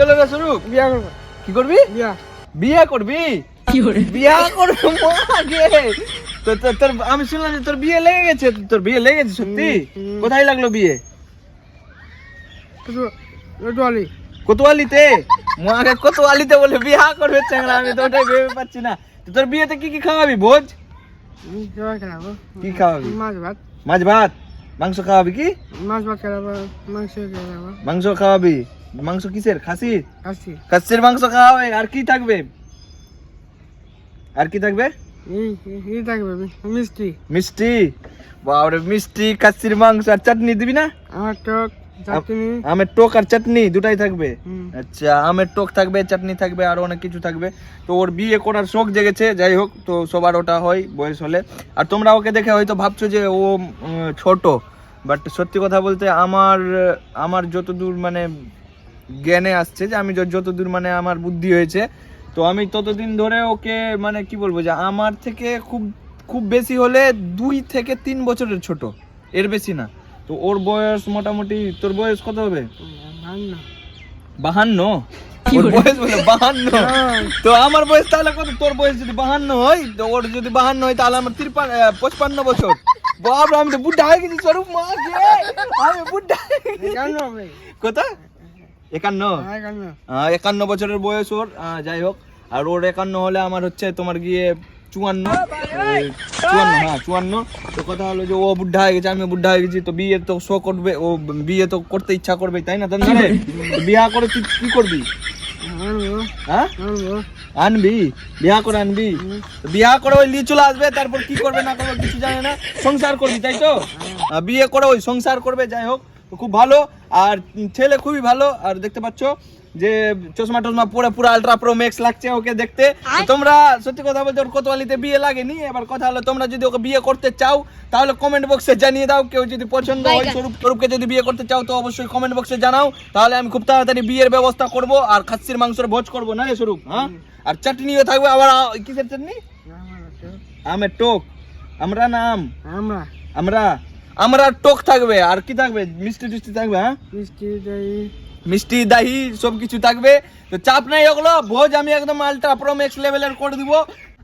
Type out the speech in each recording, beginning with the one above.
হলো স্বরূপ বিয়া করব। কি করবি? বিয়া। বিয়ে করবি? বিয়া করবি আগে। তো তো- তোর আমি শুনলাম যে তোর বিয়ে লেগে গেছে তোর বিয়ে লেগে গেছে সত্যি। কোথায় লাগল বিয়ে? কোতোয়ালিতে? মাকে কোতোয়ালিতে বলে বিয়া করবে চ্যাংড়া আমি তো ওটাই ভেবে পাচ্ছি না। তোর বিয়েতে কি কি খাওয়াবি ভোজ? কি খাওয়াবি? মাছ ভাত। মাছ ভাত। মাংস খাওয়াবি কি? মাছ ভাত খেলাবো মাংস খেলাবো মাংস খাওয়াবি? মাংস কিসের? খাসির আসছি খাসির মাংস খাওয়াবে আর কি থাকবে? আর কি থাকবে? মিষ্টি। মিষ্টি? বাবরে মিষ্টি খাসির মাংস আর চাটনি দিবি না? আমার টক আমের টক আর চাটনি দুটাই থাকবে? আচ্ছা আমের টক থাকবে চাটনি থাকবে আর অনেক কিছু থাকবে। তো ওর বিয়ে করার শখ জেগেছে যাই হোক তো সবার ওটা হয় বয়স হলে। আর তোমরা ওকে দেখে হয়তো ভাবছ যে ও ছোট। বাট সত্যি কথা বলতে আমার আমার যতদূর মানে জ্ঞানে আসছে যে আমি যত- যতদূর মানে আমার বুদ্ধি হয়েছে। তো আমি ততদিন ধরে ওকে মানে কি বলব যে আমার থেকে খুব খুব বেশি হলে দুই থেকে তিন বছরের ছোট। এর বেশি না। তো ওর বয়স মোটামুটি তোর বয়স কত হবে? বাহান্ন। ওর বয়স বলে বাহান্ন। তো আমার বয়স তাহলে কত? তোর বয়স যদি বাহান্ন হয় তো ওর যদি বাহান্ন হয় তাহলে আমার পঁচপান্ন বছর। আমি তো বুদ্ধা হয়ে গেছি স্বরূপ মা আমি বুদ্ধা কেন হবে কত একান্ন? হ্যাঁ একান্ন। বছরের বয়স ওর। যাই হোক আর ওর একান্ন হলে আমার হচ্ছে তোমার গিয়ে চুয়ান্ন। চুয়ান্ন হ্যাঁ চুয়ান্ন। তো কথা হলো যে ও বুদ্ধা হয়ে গেছে আমি বুদ্ধা হয়ে গেছি তো বিয়ে তো শো করবে ও বিয়ে তো করতে ইচ্ছা করবে তাই না তাই না বিয়া করে তুই কি করবি? হ্যাঁ? আনবি। বিয়া করে আনবি? বিয়া করে ওই নিয়ে চলে আসবে তারপর কি করবে না করবে কিছু জানে না সংসার করবি তাই তো? আহ, বিয়ে করে ওই সংসার করবে যাই হোক। খুব ভালো আর ছেলে খুবই ভালো আর দেখতে পাচ্ছ যে চশমা টশমা পরে পুরো আলট্রা প্রো ম্যাক্স লাগছে ওকে দেখতে। তোমরা সত্যি কথা বলতে ওর কোতোয়ালিতে বিয়ে লাগেনি এবার কথা হলো তোমরা যদি ওকে বিয়ে করতে চাও তাহলে কমেন্ট বক্সে জানিয়ে দাও কেউ যদি পছন্দ হয় স্বরূপ স্বরূপকে যদি বিয়ে করতে চাও তো অবশ্যই কমেন্ট বক্সে জানাও তাহলে আমি খুব তাড়াতাড়ি বিয়ের ব্যবস্থা করব আর খাসির মাংসের ভোজ করব না রে স্বরূপ? হ্যাঁ? আর চাটনিও থাকবে আবার কিসের চাটনি? আমার টক। আমের টোক। আমরা না আম আমরা। আমরা। আমরা টোক থাকবে আর কি থাকবে? মিষ্টি টিষ্টি থাকবে হ্যাঁ? মিষ্টি দই। মিষ্টি দাহি সব কিছু থাকবে। তো চাপ নাই ওগুলো ভোজ আমি একদম আলট্রা প্রো ম্যাক্স লেভেলের করে দিব।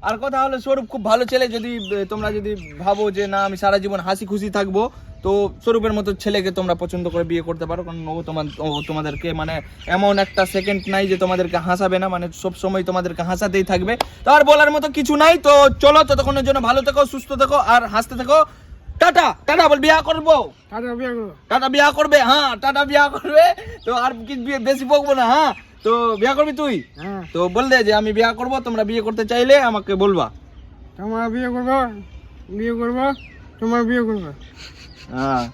আর কথা হলো স্বরূপ খুব ভালো ছেলে যদি তোমরা যদি ভাবো যে না আমি সারা জীবন হাসি খুশি থাকব তো স্বরূপের মতো ছেলেকে তোমরা পছন্দ করে বিয়ে করতে পারো। কারণ ও তোমার ও তোমাদেরকে মানে এমন একটা সেকেন্ড নাই যে তোমাদেরকে হাসাবে না মানে সব সময় তোমাদেরকে হাসাতেই থাকবে। তো আর বলার মতো কিছু নাই তো চলো ততক্ষণের জন্য ভালো থেকো সুস্থ থেকো আর হাসতে থেকো। টাটা টাটা বল বিয়া করব। টাটা বিয়া করব। টাটা বিয়া করবে হ্যাঁ টাটা বিয়া করবে। তো আর কি বিয়ে বেশি বকবো না হ্যাঁ। তো বিয়া করবি তুই? হ্যাঁ। তো বল দে যে আমি বিয়া করব তোমরা বিয়ে করতে চাইলে আমাকে বলবা। তোমার বিয়ে করব বিয়ে করব তোমার বিয়ে করব। হ্যাঁ।